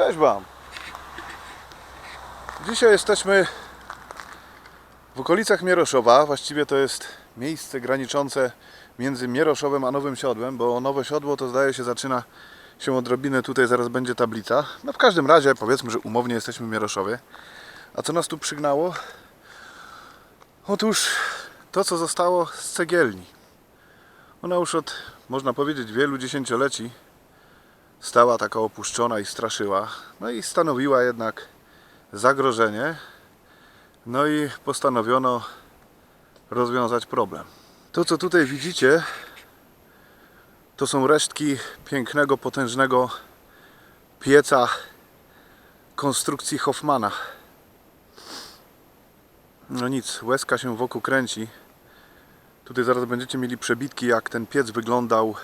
Cześć Wam! Dzisiaj jesteśmy w okolicach Mieroszowa. Właściwie to jest miejsce graniczące między Mieroszowem a Nowym Siodłem, bo Nowe Siodło to zdaje się zaczyna się odrobinę tutaj, zaraz będzie tablica. No w każdym razie powiedzmy, że umownie jesteśmy w Mieroszowie. A co nas tu przygnało? Otóż to, co zostało z cegielni. Ona już od, można powiedzieć, wielu dziesięcioleci stała taka opuszczona i straszyła. No i stanowiła jednak zagrożenie. No i postanowiono rozwiązać problem. To, co tutaj widzicie, to są resztki pięknego, potężnego pieca konstrukcji Hoffmana. No nic, łezka się wokół kręci. Tutaj zaraz będziecie mieli przebitki, jak ten piec wyglądał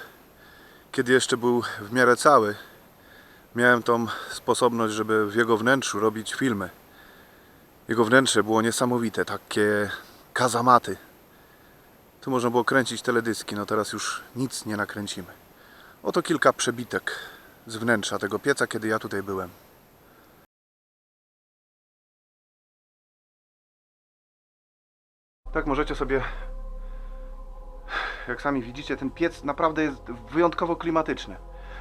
kiedy jeszcze był w miarę cały, miałem tą sposobność, żeby w jego wnętrzu robić filmy. Jego wnętrze było niesamowite, takie kazamaty. Tu można było kręcić teledyski, no teraz już nic nie nakręcimy. Oto kilka przebitek z wnętrza tego pieca, kiedy ja tutaj byłem. Tak możecie sobie jak sami widzicie, ten piec naprawdę jest wyjątkowo klimatyczny.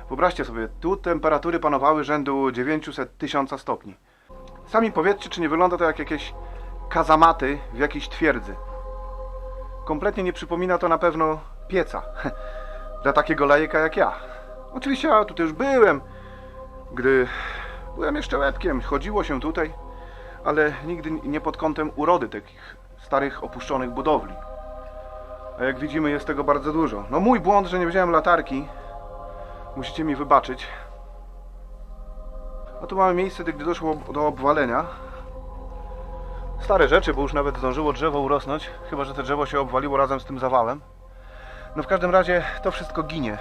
Wyobraźcie sobie, tu temperatury panowały rzędu 900 1000 stopni. Sami powiedzcie, czy nie wygląda to jak jakieś kazamaty w jakiejś twierdzy. Kompletnie nie przypomina to na pewno pieca. Dla takiego lajeka jak ja. Oczywiście ja tutaj już byłem, gdy byłem jeszcze łebkiem. Chodziło się tutaj, ale nigdy nie pod kątem urody takich starych, opuszczonych budowli. A jak widzimy jest tego bardzo dużo. No mój błąd, że nie wziąłem latarki. Musicie mi wybaczyć. A tu mamy miejsce, gdy doszło do obwalenia. Stare rzeczy, bo już nawet zdążyło drzewo urosnąć. Chyba, że to drzewo się obwaliło razem z tym zawałem. No w każdym razie to wszystko ginie.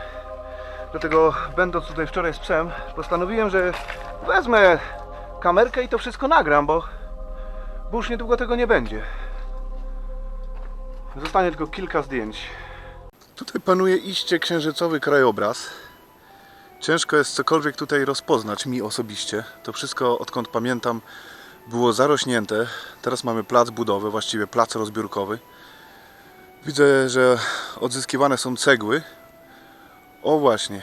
Dlatego będąc tutaj wczoraj z psem, postanowiłem, że wezmę kamerkę i to wszystko nagram, bo, bo już niedługo tego nie będzie. Zostanie tylko kilka zdjęć. Tutaj panuje iście księżycowy krajobraz. Ciężko jest cokolwiek tutaj rozpoznać mi osobiście. To wszystko, odkąd pamiętam, było zarośnięte. Teraz mamy plac budowy, właściwie plac rozbiórkowy. Widzę, że odzyskiwane są cegły. O właśnie,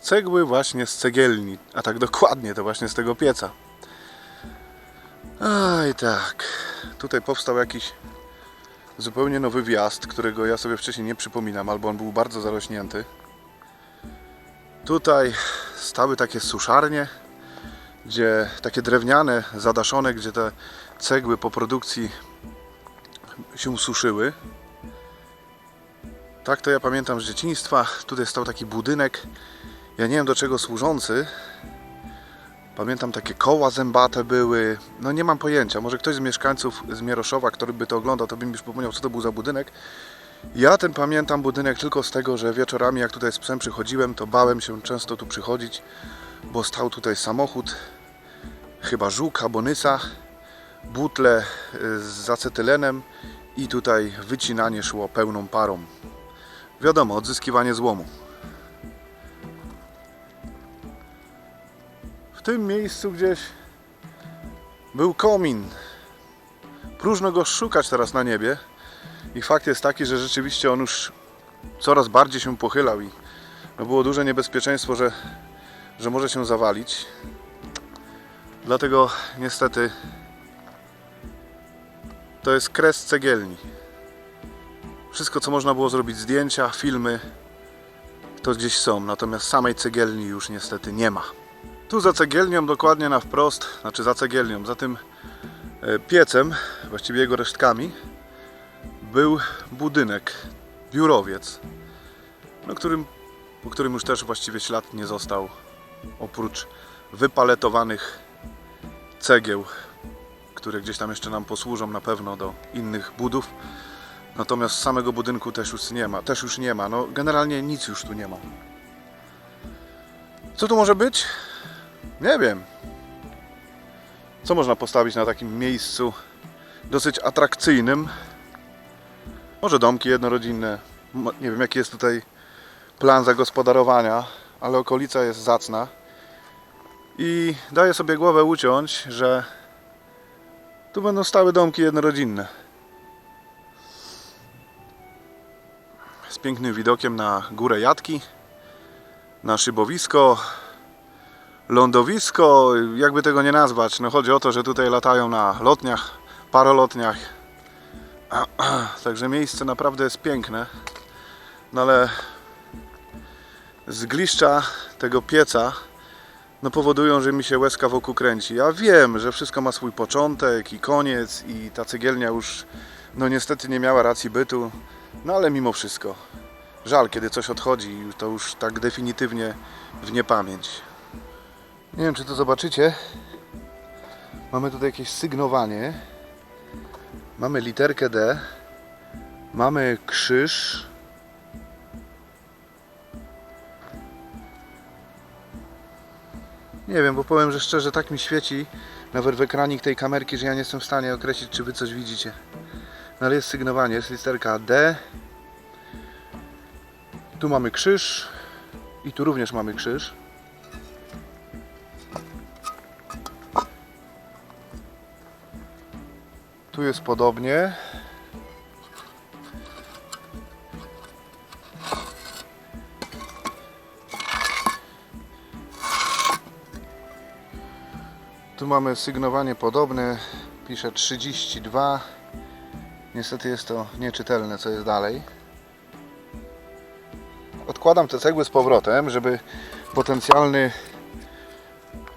cegły właśnie z cegielni, a tak dokładnie to właśnie z tego pieca. Aj tak, tutaj powstał jakiś zupełnie nowy wjazd, którego ja sobie wcześniej nie przypominam, albo on był bardzo zarośnięty. Tutaj stały takie suszarnie, gdzie takie drewniane, zadaszone, gdzie te cegły po produkcji się suszyły. Tak to ja pamiętam z dzieciństwa. Tutaj stał taki budynek, ja nie wiem do czego służący. Pamiętam takie koła zębate były. No nie mam pojęcia. Może ktoś z mieszkańców z Mieroszowa, który by to oglądał, to by mi już przypomniał, co to był za budynek. Ja ten pamiętam budynek tylko z tego, że wieczorami, jak tutaj z psem przychodziłem, to bałem się często tu przychodzić, bo stał tutaj samochód, chyba żuka, bonysa, butle y, z acetylenem i tutaj wycinanie szło pełną parą. Wiadomo, odzyskiwanie złomu. Tym miejscu gdzieś był komin. Próżno go szukać teraz na niebie. I fakt jest taki, że rzeczywiście on już coraz bardziej się pochylał i no było duże niebezpieczeństwo, że, że może się zawalić. Dlatego niestety to jest kres cegielni. Wszystko co można było zrobić, zdjęcia, filmy, to gdzieś są, natomiast samej cegielni już niestety nie ma. Tu za cegielnią, dokładnie na wprost, znaczy za cegielnią, za tym e, piecem, właściwie jego resztkami, był budynek, biurowiec, no którym, po którym już też właściwie ślad nie został, oprócz wypaletowanych cegieł, które gdzieś tam jeszcze nam posłużą na pewno do innych budów. Natomiast samego budynku też już nie ma, też już nie ma. No generalnie nic już tu nie ma. Co tu może być? Nie wiem. Co można postawić na takim miejscu dosyć atrakcyjnym? Może domki jednorodzinne. Nie wiem jaki jest tutaj plan zagospodarowania, ale okolica jest zacna. I daję sobie głowę uciąć, że tu będą stały domki jednorodzinne. Z pięknym widokiem na górę Jatki, na szybowisko, lądowisko, jakby tego nie nazwać. No chodzi o to, że tutaj latają na lotniach, parolotniach. Także miejsce naprawdę jest piękne. No ale zgliszcza tego pieca no powodują, że mi się łezka wokół kręci. Ja wiem, że wszystko ma swój początek i koniec i ta cegielnia już no niestety nie miała racji bytu. No ale mimo wszystko żal, kiedy coś odchodzi to już tak definitywnie w niepamięć. Nie wiem, czy to zobaczycie. Mamy tutaj jakieś sygnowanie. Mamy literkę D. Mamy krzyż. Nie wiem, bo powiem, że szczerze tak mi świeci nawet w ekranik tej kamerki, że ja nie jestem w stanie określić, czy wy coś widzicie. No ale jest sygnowanie, jest literka D. Tu mamy krzyż i tu również mamy krzyż. Tu jest podobnie. Tu mamy sygnowanie podobne. Pisze 32. Niestety jest to nieczytelne, co jest dalej. Odkładam te cegły z powrotem, żeby potencjalny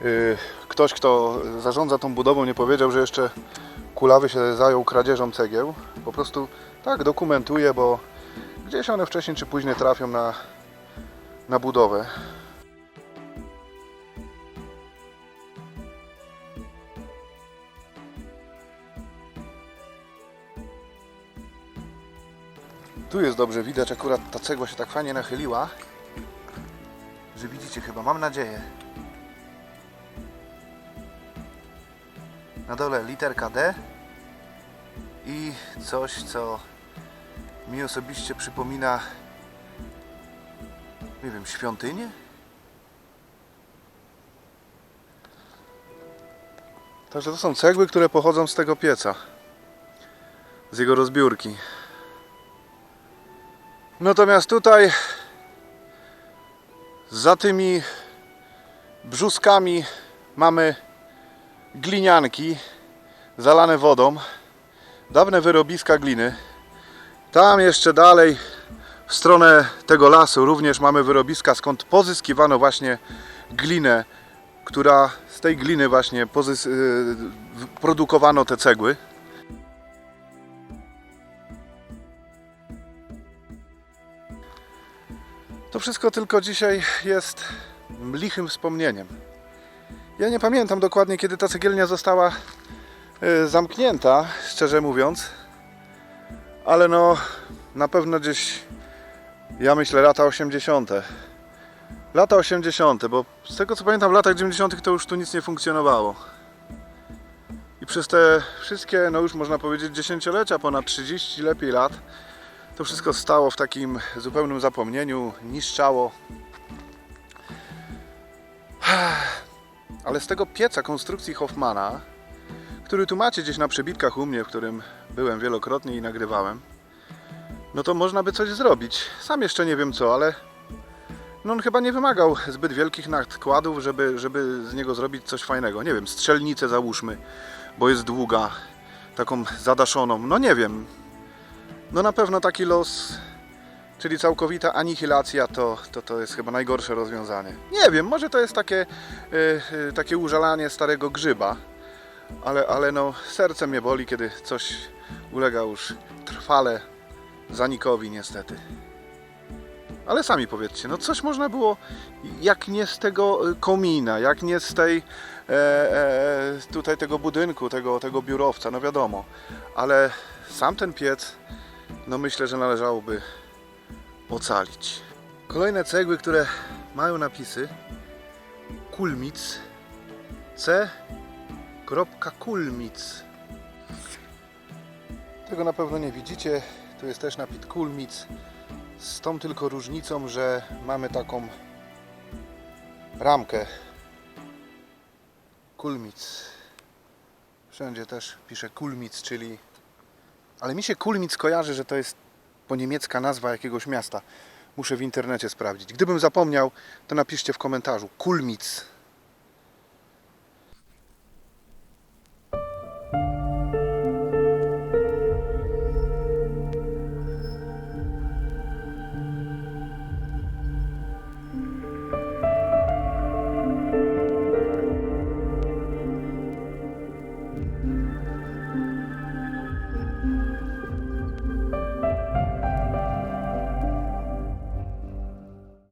yy, ktoś, kto zarządza tą budową, nie powiedział, że jeszcze kulawy się zajął kradzieżą cegieł. Po prostu tak dokumentuje, bo gdzieś one wcześniej czy później trafią na, na budowę. Tu jest dobrze widać, akurat ta cegła się tak fajnie nachyliła, że widzicie chyba, mam nadzieję. Na dole literka D i coś, co mi osobiście przypomina, nie wiem, świątynię? Także to są cegły, które pochodzą z tego pieca, z jego rozbiórki. Natomiast tutaj za tymi brzuskami mamy glinianki zalane wodą, dawne wyrobiska gliny. Tam jeszcze dalej w stronę tego lasu również mamy wyrobiska, skąd pozyskiwano właśnie glinę, która z tej gliny właśnie y, produkowano te cegły. To wszystko tylko dzisiaj jest lichym wspomnieniem. Ja nie pamiętam dokładnie, kiedy ta cegielnia została y, zamknięta, szczerze mówiąc, ale no na pewno gdzieś, ja myślę, lata 80. Lata 80., bo z tego co pamiętam, w latach 90. to już tu nic nie funkcjonowało. I przez te wszystkie, no już można powiedzieć, dziesięciolecia, ponad 30 lepiej lat, to wszystko stało w takim zupełnym zapomnieniu, niszczało. Ale z tego pieca konstrukcji Hoffmana, który tu macie gdzieś na przebitkach u mnie, w którym byłem wielokrotnie i nagrywałem, no to można by coś zrobić. Sam jeszcze nie wiem co, ale no on chyba nie wymagał zbyt wielkich nakładów, żeby, żeby z niego zrobić coś fajnego. Nie wiem, strzelnicę załóżmy, bo jest długa, taką zadaszoną. No nie wiem, no na pewno taki los, czyli całkowita anihilacja, to, to, to jest chyba najgorsze rozwiązanie. Nie wiem, może to jest takie, y, y, takie użalanie starego grzyba, ale, ale no serce mnie boli, kiedy coś ulega już trwale zanikowi niestety. Ale sami powiedzcie, no coś można było, jak nie z tego y, komina, jak nie z tej e, e, tutaj tego budynku, tego, tego biurowca, no wiadomo, ale sam ten piec no myślę, że należałoby ocalić. Kolejne cegły, które mają napisy Kulmic C. Kulmic. Tego na pewno nie widzicie. Tu jest też napis Kulmic. Z tą tylko różnicą, że mamy taką ramkę Kulmic. Wszędzie też pisze Kulmic, czyli... Ale mi się Kulmic kojarzy, że to jest po niemiecka nazwa jakiegoś miasta. Muszę w internecie sprawdzić. Gdybym zapomniał, to napiszcie w komentarzu. Kulmic.